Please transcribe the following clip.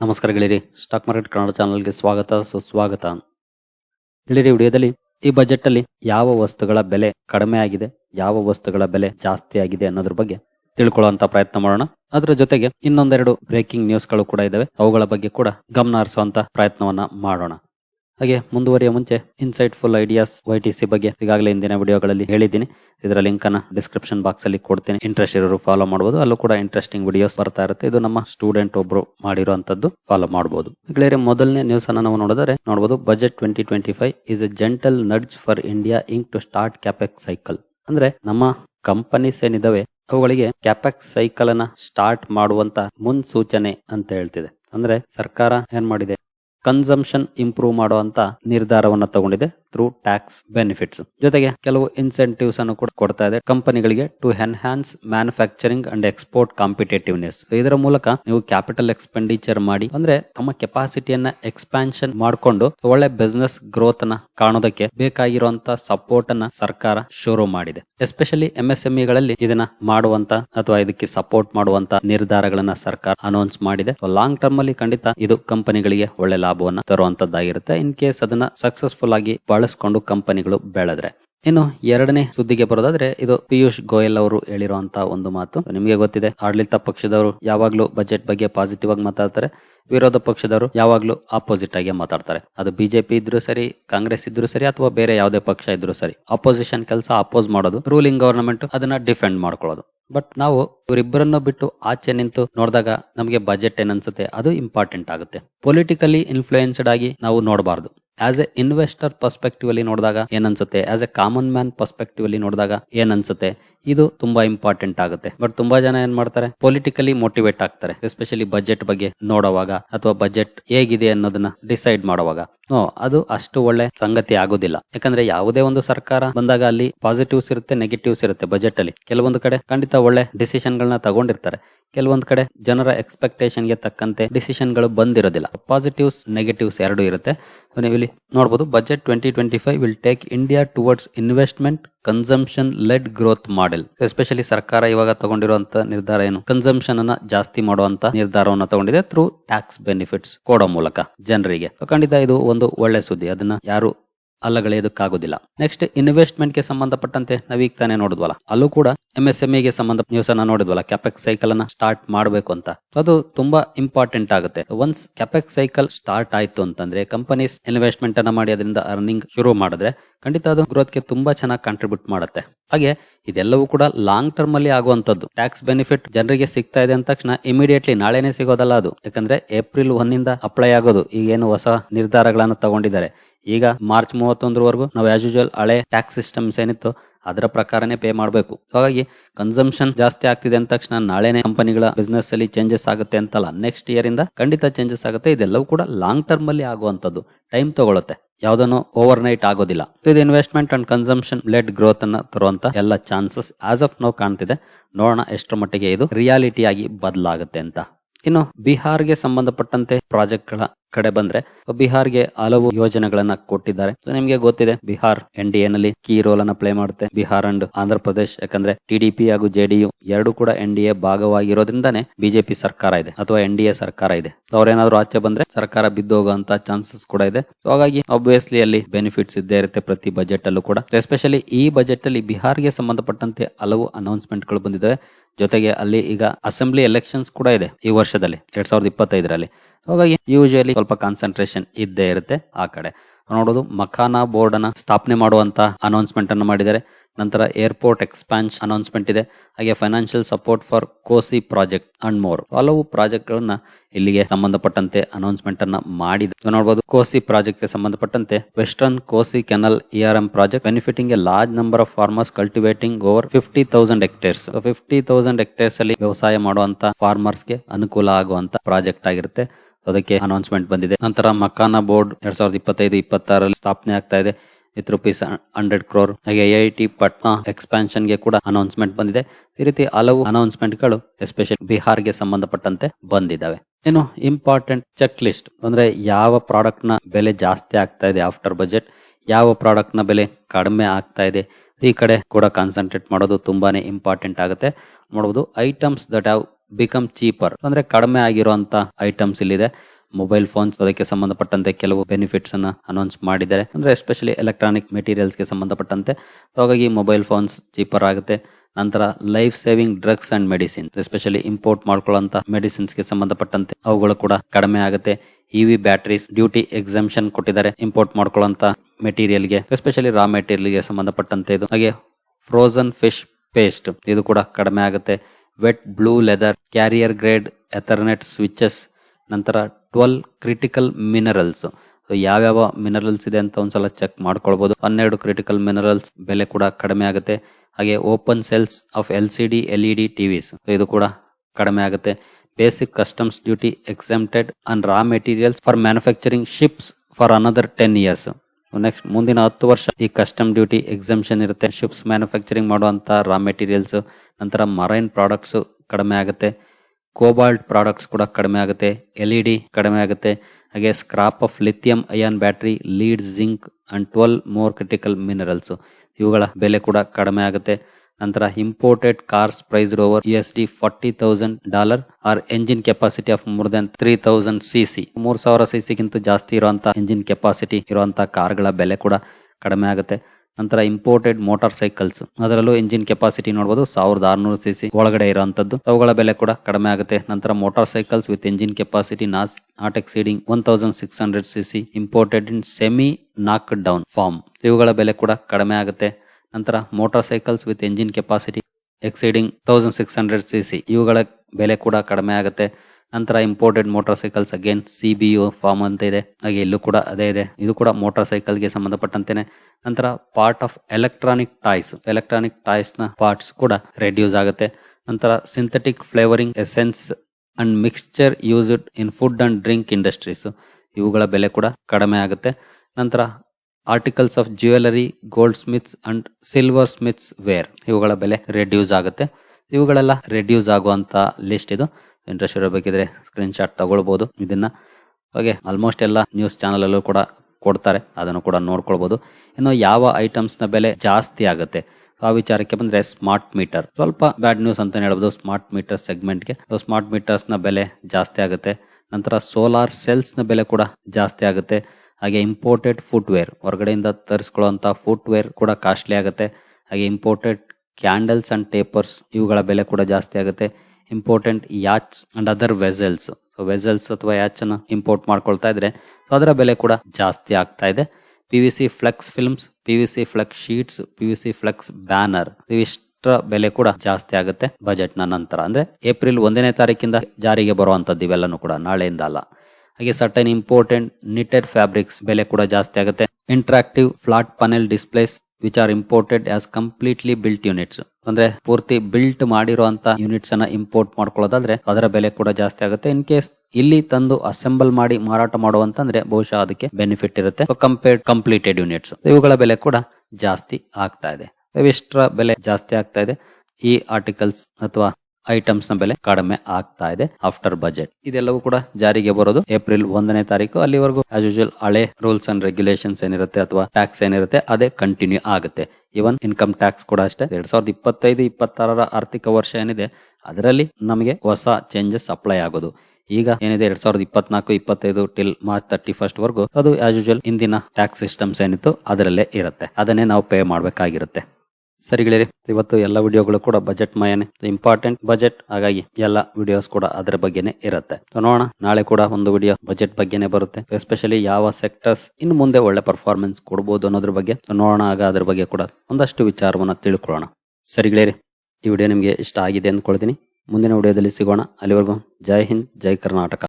ನಮಸ್ಕಾರ ಗೆಳೆಯರಿ. Stock market Kannada ಚಾನಲ್ಗೆ ಸ್ವಾಗತ, ಸುಸ್ವಾಗತ. ಗೆಳೆಯರಿ, ವಿಡಿಯೋದಲ್ಲಿ ಈ ಬಜೆಟ್ ಅಲ್ಲಿ ಯಾವ ವಸ್ತುಗಳ ಬೆಲೆ ಕಡಿಮೆ ಆಗಿದೆ, ಯಾವ ವಸ್ತುಗಳ ಬೆಲೆ ಜಾಸ್ತಿ ಆಗಿದೆ ಅನ್ನೋದ್ರ ಬಗ್ಗೆ ತಿಳ್ಕೊಳ್ಳುವಂತ ಪ್ರಯತ್ನ ಮಾಡೋಣ. ಅದರ ಜೊತೆಗೆ ಇನ್ನೊಂದೆರಡು ಬ್ರೇಕಿಂಗ್ ನ್ಯೂಸ್ಗಳು ಕೂಡ ಇದಾವೆ. ಅವುಗಳ ಬಗ್ಗೆ ಕೂಡ ಗಮನ ಹರಿಸುವಂತ ಪ್ರಯತ್ನವನ್ನ ಮಾಡೋಣ. ಹಾಗೆ ಮುಂದುವರಿಯ ಮುಂಚೆ insightful ideas Y T C ಬಗ್ಗೆ ಈಗಾಗಲೇ ಇಂದಿನ ವಿಡಿಯೋಗಳಲ್ಲಿ ಹೇಳಿದ್ದೀನಿ. ಇದರ ಲಿಂಕ್ ಅನ್ನ ಡಿಸ್ಕ್ರಿಪ್ಷನ್ ಬಾಕ್ಸ್ ಅಲ್ಲಿ ಕೊಡ್ತೀನಿ. ಇಂಟ್ರೆಸ್ಟ್ ಇರೋರು ಫಾಲೋ ಮಾಡಬಹುದು ಅಲ್ಲೂ ಕೂಡ ಇಂಟ್ರೆಸ್ಟಿಂಗ್ ವಿಡಿಯೋಸ್ ಬರ್ತಾ ಇರುತ್ತೆ. ಇದು ನಮ್ಮ ಸ್ಟೂಡೆಂಟ್ ಒಬ್ರು ಮಾಡಿರುವಂತದ್ದು ಫಾಲೋ ಮಾಡಬಹುದು ಮೊದಲನೇ ನ್ಯೂಸ್ ಅನ್ನ ನಾವು ನೋಡಿದರೆ ನೋಡಬಹುದು budget twenty twenty five is a gentle nudge for India Inc to start capex cycle ಅಂದ್ರೆ ನಮ್ಮ ಕಂಪನೀಸ್ ಏನಿದಾವೆ, ಅವುಗಳಿಗೆ ಕ್ಯಾಪೆಕ್ಸ್ ಸೈಕಲ್ ಅನ್ನ ಸ್ಟಾರ್ಟ್ ಮಾಡುವಂತ ಮುನ್ಸೂಚನೆ ಅಂತ ಹೇಳ್ತಿದೆ. ಅಂದ್ರೆ ಸರ್ಕಾರ ಏನ್ ಮಾಡಿದೆ? ಕನ್ಸಂಪ್ಷನ್ ಇಂಪ್ರೂವ್ ಮಾಡುವಂತ ನಿರ್ಧಾರವನ್ನ ತಗೊಂಡಿದೆ. ಥ್ರೂ ಟ್ಯಾಕ್ಸ್ ಬೆನಿಫಿಟ್ಸ್ ಜೊತೆಗೆ ಕೆಲವು ಇನ್ಸೆಂಟಿವ್ಸ್ ಅನ್ನು ಕೂಡ ಕೊಡ್ತಾ ಇದೆ. ಕಂಪನಿಗಳಿಗೆ to enhance manufacturing and export competitiveness ಇದರ ಮೂಲಕ ನೀವು ಕ್ಯಾಪಿಟಲ್ ಎಕ್ಸ್ಪೆಂಡಿಚರ್ ಮಾಡಿ, ಅಂದ್ರೆ ತಮ್ಮ ಕೆಪಾಸಿಟಿಯನ್ನ ಎಕ್ಸ್ಪಾನ್ಷನ್ ಮಾಡಿಕೊಂಡು ಒಳ್ಳೆ ಬಿಸ್ನೆಸ್ ಗ್ರೋತ್ ಅನ್ನ ಕಾಣೋದಕ್ಕೆ ಬೇಕಾಗಿರುವಂತಹ ಸಪೋರ್ಟ್ ಅನ್ನ ಸರ್ಕಾರ ಶುರು ಮಾಡಿದೆ. ಎಸ್ಪೆಷಲಿ ಎಂಎಸ್ಎಂಇ ಗಳಲ್ಲಿ ಇದನ್ನ ಮಾಡುವಂತ ಅಥವಾ ಇದಕ್ಕೆ ಸಪೋರ್ಟ್ ಮಾಡುವಂತ ನಿರ್ಧಾರಗಳನ್ನ ಸರ್ಕಾರ ಅನೌನ್ಸ್ ಮಾಡಿದೆ. ಲಾಂಗ್ ಟರ್ಮ್ ಅಲ್ಲಿ ಖಂಡಿತ ಇದು ಕಂಪನಿಗಳಿಗೆ ಒಳ್ಳೆ ಲಾಭವನ್ನ ತರುವಂತದ್ದಾಗಿರುತ್ತೆ. ಇನ್ ಕೇಸ್ ಅದನ್ನ ಸಕ್ಸಸ್ಫುಲ್ ಆಗಿ ಬಳಸ್ಕೊಂಡು ಕಂಪನಿಗಳು ಬೆಳೆದ್ರೆ. ಇನ್ನು ಎರಡನೇ ಸುದ್ದಿಗೆ ಬರೋದಾದ್ರೆ, ಇದು ಪಿಯೂಷ್ ಗೋಯಲ್ ಅವರು ಹೇಳಿರುವಂತಹ ಒಂದು ಮಾತು. ನಿಮಗೆ ಗೊತ್ತಿದೆ, ಆಡಳಿತ ಪಕ್ಷದವರು ಯಾವಾಗ್ಲೂ ಬಜೆಟ್ ಬಗ್ಗೆ ಪಾಸಿಟಿವ್ ಆಗಿ ಮಾತಾಡ್ತಾರೆ, ವಿರೋಧ ಪಕ್ಷದವರು ಯಾವಾಗ್ಲೂ ಆಪೋಸಿಟ್ ಆಗಿ ಮಾತಾಡ್ತಾರೆ. ಅದು ಬಿಜೆಪಿ ಇದ್ರು ಸರಿ, ಕಾಂಗ್ರೆಸ್ ಇದ್ರು ಸರಿ, ಅಥವಾ ಬೇರೆ ಯಾವುದೇ ಪಕ್ಷ ಇದ್ರು ಸರಿ. ಅಪೋಸಿಷನ್ ಕೆಲಸ ಅಪೋಸ್ ಮಾಡೋದು ರೂಲಿಂಗ್ ಗವರ್ನಮೆಂಟ್ ಅದನ್ನ ಡಿಫೆಂಡ್ ಮಾಡ್ಕೊಳ್ಳೋದು. ಬಟ್ ನಾವು ಇವರಿಬ್ಬರನ್ನು ಬಿಟ್ಟು ಆಚೆ ನಿಂತು ನೋಡಿದಾಗ ನಮಗೆ ಬಜೆಟ್ ಏನನ್ಸುತ್ತೆ ಅದು ಇಂಪಾರ್ಟೆಂಟ್ ಆಗುತ್ತೆ. ಪೊಲಿಟಿಕಲಿ ಇನ್ಫ್ಲೂಯೆನ್ಸ್ಡ್ ಆಗಿ ನಾವು ನೋಡಬಾರ್ದು. ಆಸ್ ಎ ಇನ್ವೆಸ್ಟರ್ ಪರ್ಸ್ಪೆಕ್ಟಿವ್ ಅಲ್ಲಿ ನೋಡಿದಾಗ ಏನನ್ಸುತ್ತೆ? As a common man perspective ಅಲ್ಲಿ ನೋಡಿದಾಗ ಏನನ್ಸುತ್ತೆ? ಇದು ತುಂಬಾ ಇಂಪಾರ್ಟೆಂಟ್ ಆಗುತ್ತೆ. ಬಟ್ ತುಂಬಾ ಜನ ಏನ್ ಮಾಡ್ತಾರೆ? ಪೊಲಿಟಿಕಲಿ ಮೋಟಿವೇಟ್ ಆಗ್ತಾರೆ. ಎಸ್ಪೆಷಲಿ ಬಜೆಟ್ ಬಗ್ಗೆ ನೋಡುವಾಗ ಅಥವಾ ಬಜೆಟ್ ಹೇಗಿದೆ ಅನ್ನೋದನ್ನ ಡಿಸೈಡ್ ಮಾಡುವಾಗ. ಅದು ಅಷ್ಟು ಒಳ್ಳೆ ಸಂಗತಿ ಆಗೋದಿಲ್ಲ. ಯಾಕಂದ್ರೆ ಯಾವುದೇ ಒಂದು ಸರ್ಕಾರ ಬಂದಾಗ ಅಲ್ಲಿ ಪಾಸಿಟಿವ್ಸ್ ಇರುತ್ತೆ ನೆಗೆಟಿವ್ಸ್ ಇರುತ್ತೆ ಬಜೆಟ್ ಅಲ್ಲಿ. ಕೆಲವೊಂದು ಕಡೆ ಖಂಡಿತ ಒಳ್ಳೆ ಡಿಸಿಷನ್ ಗಳನ್ನ ತಗೊಂಡಿರ್ತಾರೆ. ಕೆಲವೊಂದು ಕಡೆ ಜನರ ಎಕ್ಸ್ಪೆಕ್ಟೇಷನ್ಗೆ ತಕ್ಕಂತೆ ಡಿಸಿಷನ್ಗಳು ಬಂದಿರೋದಿಲ್ಲ. ಪಾಸಿಟಿವ್ಸ್ ನೆಗೆಟಿವ್ಸ್ ಎರಡು ಇರುತ್ತೆ. ನೀವು ಇಲ್ಲಿ ನೋಡಬಹುದು budget twenty twenty five will take India towards investment consumption led growth model especially ಸರ್ಕಾರ ಇವಾಗ ತಗೊಂಡಿರುವಂತ ನಿರ್ಧಾರ ಏನು? ಕನ್ಸಂಪ್ಷನ್ ಅನ್ನ ಜಾಸ್ತಿ ಮಾಡುವಂತ ನಿರ್ಧಾರವನ್ನು ತಗೊಂಡಿದೆ ಥ್ರೂ ಟ್ಯಾಕ್ಸ್ ಬೆನಿಫಿಟ್ಸ್ ಕೊಡೋ ಮೂಲಕ ಜನರಿಗೆ. ಖಂಡಿತ ಇದು ಒಂದು ಒಳ್ಳೆ ಸುದ್ದಿ. ಅದನ್ನ ಯಾರು ಅಲ್ಲಗಳೆಯೋದಕ್ಕಾಗೋದಿಲ್ಲ ನೆಕ್ಸ್ಟ್ ಇನ್ವೆಸ್ಟ್ಮೆಂಟ್ಗೆ ಸಂಬಂಧಪಟ್ಟಂತೆ ನಾವೀಗ ತಾನೇ ನೋಡಿದ್ವಲ್ಲ. ಅಲ್ಲೂ ಕೂಡ ಎಂ ಎಸ್ ಎಂಇ ಗೆ ಸಂಬಂಧ ನ್ಯೂಸ್ ಅನ್ನ ನೋಡಿದ್ವಲ್ಲ. ಕ್ಯಾಪೆಕ್ ಸೈಕಲ್ ಅನ್ನ ಸ್ಟಾರ್ಟ್ ಮಾಡಬೇಕು ಅಂತ. ಅದು ತುಂಬಾ ಇಂಪಾರ್ಟೆಂಟ್ ಆಗುತ್ತೆ. ಒನ್ಸ್ ಕ್ಯಾಪೆಕ್ ಸೈಕಲ್ ಸ್ಟಾರ್ಟ್ ಆಯ್ತು ಅಂತಂದ್ರೆ ಕಂಪನೀಸ್ ಇನ್ವೆಸ್ಟ್ಮೆಂಟ್ ಅನ್ನ ಮಾಡಿ ಅದರಿಂದ ಅರ್ನಿಂಗ್ ಶುರು ಮಾಡಿದ್ರೆ, ಖಂಡಿತ ಅದು ಗ್ರೋತ್ಗೆ ತುಂಬಾ ಚೆನ್ನಾಗಿ ಕಾಂಟ್ರಿಬ್ಯೂಟ್ ಮಾಡುತ್ತೆ. ಹಾಗೆ, ಇದೆಲ್ಲವೂ ಕೂಡ ಲಾಂಗ್ ಟರ್ಮ್ ಅಲ್ಲಿ ಆಗುವಂತದ್ದು ಟ್ಯಾಕ್ಸ್ ಬೆನಿಫಿಟ್ ಜನರಿಗೆ ಸಿಗ್ತಾ ಇದೆ ಅಂದ ತಕ್ಷಣ ಇಮಿಡಿಯೇಟ್ಲಿ ನಾಳೆನೆ ಸಿಗೋದಲ್ಲ ಅದು. ಯಾಕಂದ್ರೆ ಏಪ್ರಿಲ್ ಒಂದಿಂದ ಅಪ್ಲೈ ಆಗೋದು. ಈಗೇನು ಹೊಸ ನಿರ್ಧಾರಗಳನ್ನು ತಗೊಂಡಿದ್ದಾರೆ. ಈಗ ಮಾರ್ಚ್ ಮೂವತ್ತೊಂದರವರೆಗೂ ನಾವು ಆಸ್ ಯೂಶುವಲ್ ಹಳೆ ಟ್ಯಾಕ್ಸ್ ಸಿಸ್ಟಮ್ಸ್ ಏನಿತ್ತು ಅದರ ಪ್ರಕಾರನೇ ಪೇ ಮಾಡಬೇಕು. ಹಾಗಾಗಿ ಕನ್ಸಂಪ್ಷನ್ ಜಾಸ್ತಿ ಆಗ್ತಿದೆ ಅಂದ ತಕ್ಷಣ ನಾಳೆನೆ ಕಂಪನಿಗಳ ಬಿಸ್ನೆಸ್ ಅಲ್ಲಿ ಚೇಂಜಸ್ ಆಗುತ್ತೆ ಅಂತಲ್ಲ ನೆಕ್ಸ್ಟ್ ಇಯರ್ ಇಂದ ಖಂಡಿತ ಚೇಂಜಸ್ ಆಗುತ್ತೆ. ಇದೆಲ್ಲವೂ ಕೂಡ ಲಾಂಗ್ ಟರ್ಮ್ ಅಲ್ಲಿ ಆಗುವಂತದ್ದು ಟೈಮ್ ತಗೊಳುತ್ತೆ. ಯಾವ್ದನ್ನು ಓವರ್ ನೈಟ್ ಆಗೋದಿಲ್ಲ ಇದು investment and consumption led growth ಅನ್ನ ತರುವಂತ ಎಲ್ಲ ಚಾನ್ಸಸ್ ಆಸ್ ಆಫ್ ನೋ ಕಾಣ್ತಿದೆ. ನೋಡೋಣ ಎಷ್ಟರ ಮಟ್ಟಿಗೆ ಇದು ರಿಯಾಲಿಟಿ ಆಗಿ ಬದಲಾಗುತ್ತೆ ಅಂತ. ಇನ್ನು ಬಿಹಾರ್ಗೆ ಸಂಬಂಧಪಟ್ಟಂತೆ ಪ್ರಾಜೆಕ್ಟ್ಗಳ ಕಡೆ ಬಂದ್ರೆ ಬಿಹಾರ್ಗೆ ಹಲವು ಯೋಜನೆಗಳನ್ನ ಕೊಟ್ಟಿದ್ದಾರೆ. ನಿಮ್ಗೆ ಗೊತ್ತಿದೆ, ಬಿಹಾರ್ ಎನ್ ಡಿ ಎ ನಲ್ಲಿ ಕೀ ರೋಲ್ ಅನ್ನ ಪ್ಲೇ ಮಾಡುತ್ತೆ. ಬಿಹಾರ್ ಅಂಡ್ ಆಂಧ್ರ ಪ್ರದೇಶ್, ಯಾಕಂದ್ರೆ ಟಿಡಿಪಿ ಹಾಗೂ ಜೆಡಿಯು ಎರಡು ಕೂಡ ಎನ್ ಡಿ ಎ ಭಾಗವಾಗಿರೋದ್ರಿಂದಾನೇ ಬಿಜೆಪಿ ಸರ್ಕಾರ ಇದೆ, ಅಥವಾ ಎನ್ ಡಿ ಎ ಸರ್ಕಾರ ಇದೆ. ಅವ್ರೇನಾದ್ರು ಆಚೆ ಬಂದ್ರೆ ಸರ್ಕಾರ ಬಿದ್ದೋಗುವಂತ ಚಾನ್ಸಸ್ ಕೂಡ ಇದೆ. ಹಾಗಾಗಿ ಆಬ್ವಿಯಸ್ಲಿ ಅಲ್ಲಿ ಬೆನಿಫಿಟ್ಸ್ ಇದ್ದೇ ಇರುತ್ತೆ ಪ್ರತಿ ಬಜೆಟ್ ಅಲ್ಲೂ ಕೂಡ. ಎಸ್ಪೆಷಲಿ ಈ ಬಜೆಟ್ ಅಲ್ಲಿ ಬಿಹಾರ್ಗೆ ಸಂಬಂಧಪಟ್ಟಂತೆ ಹಲವು ಅನೌನ್ಸ್ಮೆಂಟ್ಗಳು ಬಂದಿದ್ದಾವೆ. ಜೊತೆಗೆ ಅಲ್ಲಿ ಈಗ ಅಸೆಂಬ್ಲಿ ಎಲೆಕ್ಷನ್ಸ್ ಕೂಡ ಇದೆ ಈ ವರ್ಷದಲ್ಲಿ, ಎರಡ್ ಸಾವಿರದ ಇಪ್ಪತ್ತೈದರಲ್ಲಿ. ಹಾಗಾಗಿ ಯೂಶುವಲಿ ಸ್ವಲ್ಪ ಕಾನ್ಸಂಟ್ರೇಷನ್ ಇದ್ದೇ ಇರುತ್ತೆ ಆ ಕಡೆ. ನೋಡೋದು ಮಖಾನಾ ಬೋರ್ಡ್ ಸ್ಥಾಪನೆ ಮಾಡುವಂತ ಅನೌನ್ಸ್ಮೆಂಟ್ ಅನ್ನು ಮಾಡಿದ್ದಾರೆ. ನಂತರ ಏರ್ಪೋರ್ಟ್ ಎಕ್ಸ್ಪ್ಯಾನ್ಸ್ ಅನೌನ್ಸ್ಮೆಂಟ್ ಇದೆ. ಹಾಗೆ financial support for Kosi project and more ಹಲವು ಪ್ರಾಜೆಕ್ಟ್ ಗಳನ್ನ ಇಲ್ಲಿಗೆ ಸಂಬಂಧಪಟ್ಟಂತೆ ಅನೌನ್ಸ್ಮೆಂಟ್ ಅನ್ನ ಮಾಡಿದೆ. ನೋಡಬಹುದು ಕೋಸಿ ಪ್ರಾಜೆಕ್ಟ್ಗೆ ಸಂಬಂಧಪಟ್ಟಂತೆ western Kosi canal E R M project benefiting a large number of farmers cultivating over fifty thousand hectares fifty thousand hectares ಅಲ್ಲಿ ವ್ಯವಸಾಯ ಮಾಡುವಂತ ಫಾರ್ಮರ್ಸ್ಗೆ ಅನುಕೂಲ ಆಗುವಂತ ಪ್ರಾಜೆಕ್ಟ್ ಆಗಿರುತ್ತೆ. ಅದಕ್ಕೆ ಅನೌನ್ಸ್ಮೆಂಟ್ ಬಂದಿದೆ. ನಂತರ ಮಕಾನ ಬೋರ್ಡ್ ಎರಡ್ ಸಾವಿರದ ಇಪ್ಪತ್ತೈದು ಇಪ್ಪತ್ತಾರಲ್ಲಿ ಸ್ಥಾಪನೆ ಆಗ್ತಾ ಇದೆ. With rupees, hundred crore. ಹಾಗೆ ಐ ಐ ಟಿ ಪಟ್ನಾ ಎಕ್ಸ್ಪಾನ್ಷನ್ಗೆ ಕೂಡ ಅನೌನ್ಸ್ಮೆಂಟ್ ಬಂದಿದೆ. ಈ ರೀತಿ ಹಲವು ಅನೌನ್ಸ್ಮೆಂಟ್ಗಳು ಎಸ್ಪೆಷಲಿ ಬಿಹಾರ್ಗೆ ಸಂಬಂಧಪಟ್ಟಂತೆ ಬಂದಿದ್ದಾವೆ ಏನು ಇಂಪಾರ್ಟೆಂಟ್ ಚೆಕ್ ಲಿಸ್ಟ್ ಅಂದ್ರೆ ಯಾವ ಪ್ರಾಡಕ್ಟ್ನ ಬೆಲೆ ಜಾಸ್ತಿ ಆಗ್ತಾ ಇದೆ ಆಫ್ಟರ್ ಬಜೆಟ್ ಯಾವ ಪ್ರಾಡಕ್ಟ್ನ ಬೆಲೆ ಕಡಿಮೆ ಆಗ್ತಾ ಇದೆ, ಈ ಕಡೆ ಕೂಡ ಕಾನ್ಸಂಟ್ರೇಟ್ ಮಾಡೋದು ತುಂಬಾನೇ ಇಂಪಾರ್ಟೆಂಟ್ ಆಗುತ್ತೆ. ನೋಡಬಹುದು items that have become cheaper ಅಂದ್ರೆ ಕಡಿಮೆ ಆಗಿರುವಂತ ಐಟಮ್ಸ್ ಇಲ್ಲಿದೆ. ಮೊಬೈಲ್ ಫೋನ್ಸ್ ಅದಕ್ಕೆ ಸಂಬಂಧಪಟ್ಟಂತೆ ಕೆಲವು ಬೆನಿಫಿಟ್ಸ್ ಅನ್ನ ಅನೌನ್ಸ್ ಮಾಡಿದ್ದಾರೆ. ಅಂದ್ರೆ ಎಸ್ಪೆಷಲಿ ಎಲೆಕ್ಟ್ರಾನಿಕ್ ಮೆಟೀರಿಯಲ್ಸ್ಗೆ ಸಂಬಂಧಪಟ್ಟಂತೆ. ಹಾಗಾಗಿ ಮೊಬೈಲ್ ಫೋನ್ಸ್ ಚೀಪರ್ ಆಗುತ್ತೆ. ನಂತರ life saving drugs and medicine especially import ಮಾಡ್ಕೊಳ್ಳುವಂತ ಮೆಡಿಸಿನ್ಸ್ಗೆ ಸಂಬಂಧಪಟ್ಟಂತೆ ಅವುಗಳು ಕೂಡ ಕಡಿಮೆ ಆಗುತ್ತೆ. ಇವಿ ಬ್ಯಾಟರೀಸ್ ಡ್ಯೂಟಿ ಎಕ್ಸಾಮ್ಷನ್ ಕೊಟ್ಟಿದ್ದಾರೆ. ಇಂಪೋರ್ಟ್ ಮಾಡ್ಕೊಳ್ಳುವಂತ ಮೆಟೀರಿಯಲ್ಗೆ ಎಸ್ಪೆಷಲಿ ರಾ ಮೆಟೀರಿಯಲ್ಗೆ ಸಂಬಂಧಪಟ್ಟಂತೆ ಇದು. ಹಾಗೆ ಫ್ರೋಸನ್ ಫಿಶ್ ಪೇಸ್ಟ್ ಇದು ಕೂಡ ಕಡಿಮೆ ಆಗುತ್ತೆ. Wet blue leather carrier grade ethernet switches ನಂತರ ಟ್ವೆಲ್ ಕ್ರಿಟಿಕಲ್ ಮಿನರಲ್ಸ್. ಯಾವ್ಯಾವ ಮಿನರಲ್ಸ್ ಇದೆ ಅಂತ ಒಂದ್ಸಲ ಚೆಕ್ ಮಾಡ್ಕೊಳ್ಬಹುದು ಹನ್ನೆರಡು ಕ್ರಿಟಿಕಲ್ ಮಿನರಲ್ಸ್ ಬೆಲೆ ಕೂಡ ಕಡಿಮೆ ಆಗುತ್ತೆ. ಹಾಗೆ open cells of L C D, L E D TVs ಇದು ಕೂಡ ಕಡಿಮೆ ಆಗುತ್ತೆ. Basic customs duty, exempted and raw materials for manufacturing ships for another ten years. Next ಮುಂದಿನ ಹತ್ತು ವರ್ಷ ಈ ಕಸ್ಟಮ್ ಡ್ಯೂಟಿ ಎಕ್ಸೆಂಪ್ಷನ್ ಇರುತ್ತೆ. ಶಿಪ್ಸ್ ಮ್ಯಾನುಫ್ಯಾಕ್ಚರಿಂಗ್ ಮಾಡುವಂತ ರಾ ಮೆಟೀರಿಯಲ್ಸ್. ನಂತರ ಮರೈನ್ ಪ್ರಾಡಕ್ಟ್ಸ್ ಕಡಿಮೆ ಆಗುತ್ತೆ. ಕೋಬಾಲ್ಟ್ ಪ್ರಾಡಕ್ಟ್ಸ್ ಕೂಡ ಕಡಿಮೆ ಆಗುತ್ತೆ ಎಲ್ ಇ ಡಿ ಕಡಿಮೆ ಆಗುತ್ತೆ, ಹಾಗೆ scrap of lithium ion battery lead zinc and twelve more critical minerals ಇವುಗಳ ಬೆಲೆ ಕೂಡ ಕಡಿಮೆ ಆಗುತ್ತೆ. ನಂತರ imported cars price over U S D forty thousand dollar or engine capacity of more than three thousand C C ಮೂರು ಸಾವಿರ C ಸಿಗಿಂತ ಜಾಸ್ತಿ ಇರುವಂತಹ ಎಂಜಿನ್ ಕೆಪಾಸಿಟಿ ಇರುವಂತಹ ಕಾರ್ಗಳ ಬೆಲೆ ಕೂಡ ಕಡಿಮೆ ಆಗುತ್ತೆ. ನಂತರ ಇಂಪೋರ್ಟೆಡ್ ಮೋಟಾರ್ ಸೈಕಲ್ಸ್ ಅದರಲ್ಲೂ ಇಂಜಿನ್ ಕೆಪಾಸಿಟಿ ನೋಡಬಹುದು ಸಾವಿರದ ಆರ್ನೂರು ಸಿ ಸಿ ಒಳಗಡೆ ಇರುವಂತದ್ದು. ಅವುಗಳ ಬೆಲೆ ಕೂಡ ಕಡಿಮೆ ಆಗುತ್ತೆ. ನಂತರ motorcycles with engine capacity not not exceeding one thousand six hundred C C imported in semi knocked down form ಇವುಗಳ ಬೆಲೆ ಕೂಡ ಕಡಿಮೆ ಆಗುತ್ತೆ. ನಂತರ motorcycles with engine capacity exceeding thousand six hundred C C ಇವುಗಳ ಬೆಲೆ ಕೂಡ ಕಡಿಮೆ ಆಗುತ್ತೆ. ನಂತರ imported motorcycles again C B U form ಅಂತ ಇದೆ. ಹಾಗೆ ಇಲ್ಲೂ ಕೂಡ ಅದೇ ಇದೆ. ಇದು ಕೂಡ ಮೋಟಾರ್ ಸೈಕಲ್ಗೆ ಸಂಬಂಧಪಟ್ಟಂತೆನೆ. ನಂತರ part of electronic toys electronic ಟಾಯ್ಸ್ನ parts ಕೂಡ ರೆಡ್ಯೂಸ್ ಆಗುತ್ತೆ. ನಂತರ synthetic flavouring essence and mixture used in food and drink industries ಇವುಗಳ ಬೆಲೆ ಕೂಡ ಕಡಿಮೆ ಆಗುತ್ತೆ. ನಂತರ articles of jewellery goldsmiths and silversmiths ware ಇವುಗಳ ಬೆಲೆ ರೆಡ್ಯೂಸ್ ಆಗುತ್ತೆ. ಇವುಗಳೆಲ್ಲ ರೆಡ್ಯೂಸ್ ಆಗುವಂತ ಲಿಸ್ಟ್ ಇದು. ಇಂಟ್ರೆಸ್ಟ್ ಇರಬೇಕಿದ್ರೆ ಸ್ಕ್ರೀನ್ ಶಾಟ್ ತಗೊಳ್ಬಹುದು ಇದನ್ನ. ಹಾಗೆ ಆಲ್ಮೋಸ್ಟ್ ಎಲ್ಲ ನ್ಯೂಸ್ ಚಾನಲಲ್ಲೂ ಕೂಡ ಕೊಡ್ತಾರೆ. ಅದನ್ನು ಕೂಡ ನೋಡ್ಕೊಳ್ಬೋದು. ಇನ್ನು ಯಾವ ಐಟಮ್ಸ್ನ ಬೆಲೆ ಜಾಸ್ತಿ ಆಗುತ್ತೆ? ಆ ವಿಚಾರಕ್ಕೆ ಬಂದ್ರೆ ಸ್ಮಾರ್ಟ್ ಮೀಟರ್ ಸ್ವಲ್ಪ ಬ್ಯಾಡ್ ನ್ಯೂಸ್ ಅಂತ ಹೇಳ್ಬೋದು ಸ್ಮಾರ್ಟ್ ಮೀಟರ್ ಸೆಗ್ಮೆಂಟ್ಗೆ ಸ್ಮಾರ್ಟ್ ಮೀಟರ್ಸ್ನ ಬೆಲೆ ಜಾಸ್ತಿ ಆಗುತ್ತೆ. ನಂತರ ಸೋಲಾರ್ ಸೆಲ್ಸ್ನ ಬೆಲೆ ಕೂಡ ಜಾಸ್ತಿ ಆಗುತ್ತೆ. ಹಾಗೆ ಇಂಪೋರ್ಟೆಡ್ ಫುಟ್ವೇರ್ ಹೊರಗಡೆಯಿಂದ ತರಿಸ್ಕೊಳ್ಳುವಂತ ಫುಟ್ವೇರ್ ಕೂಡ ಕಾಸ್ಟ್ಲಿ ಆಗುತ್ತೆ. ಹಾಗೆ ಇಂಪೋರ್ಟೆಡ್ ಕ್ಯಾಂಡಲ್ಸ್ ಅಂಡ್ ಟೇಪರ್ಸ್ ಇವುಗಳ ಬೆಲೆ ಕೂಡ ಜಾಸ್ತಿ ಆಗುತ್ತೆ. Important yacht and other vessels vessels ಅಥವಾ ಯಾಚ್ ಅನ್ನ ಇಂಪೋರ್ಟ್ ಮಾಡ್ಕೊಳ್ತಾ ಇದ್ರೆ ಸೊ ಅದರ ಬೆಲೆ ಕೂಡ ಜಾಸ್ತಿ ಆಗ್ತಾ ಇದೆ. P V C flex films P V C flex sheets P V C flex banner ಇವಿಷ್ಟರ ಬೆಲೆ ಕೂಡ ಜಾಸ್ತಿ ಆಗುತ್ತೆ ಬಜೆಟ್ನ ನಂತರ. ಅಂದ್ರೆ ಏಪ್ರಿಲ್ ಒಂದನೇ ತಾರೀಕಿಂದ ಜಾರಿಗೆ ಬರುವಂತದ್ದು ಇವೆಲ್ಲನೂ ಕೂಡ, ನಾಳೆಯಿಂದ ಅಲ್ಲ. ಹಾಗೆ ಸರ್ಟನ್ ಇಂಪಾರ್ಟೆಂಟ್ ನಿಟೆಡ್ ಫ್ಯಾಬ್ರಿಕ್ಸ್ ಬೆಲೆ ಕೂಡ ಜಾಸ್ತಿ ಆಗುತ್ತೆ. Interactive flat panel displays which are imported as completely built units ಅಂದ್ರೆ ಪೂರ್ತಿ ಬಿಲ್ಟ್ ಮಾಡಿರುವಂತ ಯೂನಿಟ್ಸ್ ಅನ್ನ ಇಂಪೋರ್ಟ್ ಮಾಡ್ಕೊಳ್ಳೋದಾದ್ರೆ ಅದರ ಬೆಲೆ ಕೂಡ ಜಾಸ್ತಿ ಆಗುತ್ತೆ. ಇನ್ ಕೇಸ್ ಇಲ್ಲಿ ತಂದು ಅಸೆಂಬಲ್ ಮಾಡಿ ಮಾರಾಟ ಮಾಡುವಂತಂದ್ರೆ ಬಹುಶಃ ಅದಕ್ಕೆ ಬೆನಿಫಿಟ್ ಇರುತ್ತೆ. ಕಂಪೇರ್ಡ್ ಕಂಪ್ಲೀಟೆಡ್ ಯೂನಿಟ್ಸ್ ಇವುಗಳ ಬೆಲೆ ಕೂಡ ಜಾಸ್ತಿ ಆಗ್ತಾ ಇದೆ. ಇವಿಷ್ಟರ ಬೆಲೆ ಜಾಸ್ತಿ ಆಗ್ತಾ ಇದೆ? ಈ ಆರ್ಟಿಕಲ್ಸ್ ಅಥವಾ ಐಟಮ್ಸ್ನ ಬೆಲೆ ಕಡಿಮೆ ಆಗ್ತಾ ಇದೆ ಆಫ್ಟರ್ ಬಜೆಟ್ ಇದೆಲ್ಲವೂ ಕೂಡ ಜಾರಿಗೆ ಬರೋದು ಏಪ್ರಿಲ್ ಒಂದನೇ ತಾರೀಕು. ಅಲ್ಲಿವರೆಗೂ ಆಸ್ ಯೂಶುವಲ್ ಹಳೆ ರೂಲ್ಸ್ ಅಂಡ್ ರೆಗ್ಯುಲೇಷನ್ಸ್ ಏನಿರುತ್ತೆ ಅಥವಾ ಟ್ಯಾಕ್ಸ್ ಏನಿರುತ್ತೆ, ಅದೇ ಕಂಟಿನ್ಯೂ ಆಗುತ್ತೆ. ಇವನ್ ಇನ್ಕಮ್ ಟ್ಯಾಕ್ಸ್ ಕೂಡ ಅಷ್ಟೇ. ಎರಡ್ ಸಾವಿರದ ಇಪ್ಪತ್ತೈದು, ಇಪ್ಪತ್ತಾರರ ಆರ್ಥಿಕ ವರ್ಷ ಏನಿದೆ, ಅದರಲ್ಲಿ ನಮಗೆ ಹೊಸ ಚೇಂಜಸ್ ಅಪ್ಲೈ ಆಗೋದು. ಈಗ ಏನಿದೆ, ಎರಡ್ ಸಾವಿರದ ಇಪ್ಪತ್ನಾಲ್ಕು, ಇಪ್ಪತ್ತೈದು ಟಿಲ್ ಮಾರ್ಚ್ ತರ್ಟಿ ಫಸ್ಟ್ ವರ್ಗು, ಅದು ಆಸ್ ಯೂಶುವಲ್ ಇಂದಿನ ಟ್ಯಾಕ್ಸ್ ಸಿಸ್ಟಮ್ಸ್ ಏನಿತ್ತು, ಅದರಲ್ಲೇ ಇರುತ್ತೆ. ಅದನ್ನೇ ನಾವು ಪೇ ಮಾಡಬೇಕಾಗಿರುತ್ತೆ. ಸರಿ ಗೆಳೆಯರಿ, ಇವತ್ತು ಎಲ್ಲ ವಿಡಿಯೋಗಳು ಕೂಡ ಬಜೆಟ್ ಮಯನೆ. ಇಂಪಾರ್ಟೆಂಟ್ ಬಜೆಟ್ ಹಾಗಾಗಿ ಎಲ್ಲ ವಿಡಿಯೋಸ್ ಕೂಡ ಅದರ ಬಗ್ಗೆನೇ ಇರುತ್ತೆ. ನೋಡೋಣ, ನಾಳೆ ಕೂಡ ಒಂದು ವಿಡಿಯೋ ಬಜೆಟ್ ಬಗ್ಗೆನೇ ಬರುತ್ತೆ. ಎಸ್ಪೆಷಲಿ ಯಾವ ಸೆಕ್ಟರ್ಸ್ ಇನ್ನು ಮುಂದೆ ಒಳ್ಳೆ ಪರ್ಫಾರ್ಮೆನ್ಸ್ ಕೊಡಬಹುದು ಅನ್ನೋದ್ರ ಬಗ್ಗೆ. ನೋಡೋಣ, ಆಗ ಅದ್ರ ಬಗ್ಗೆ ಕೂಡ ಒಂದಷ್ಟು ವಿಚಾರವನ್ನ ತಿಳ್ಕೊಳ್ಳೋಣ. ಸರಿ ಗೆಳೆಯರಿ, ಈ ವಿಡಿಯೋ ನಿಮಗೆ ಇಷ್ಟ ಆಗಿದೆ ಅಂದ್ಕೊಳ್ತೀನಿ. ಮುಂದಿನ ವಿಡಿಯೋದಲ್ಲಿ ಸಿಗೋಣ. ಅಲ್ಲಿವರೆಗೂ ಜೈ ಹಿಂದ್, ಜೈ ಕರ್ನಾಟಕ.